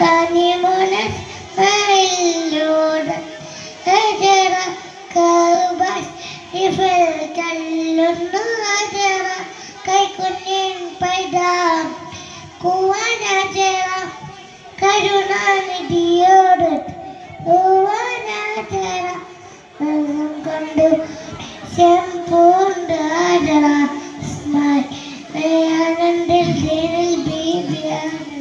كلم فعلود هجر كوبس فالكلن هجر കൈക്കുഞ്ഞിൻ പൈതാം. കൂവനാചേറ കരുണാനിധിയോട് കൂവനാചേറ വെള്ളം കൊണ്ട് ശംപൂണ്ട് ആചര സ്മൈ ദയാനന്ദിൽ ദിനിൽ ബീബിയാണ്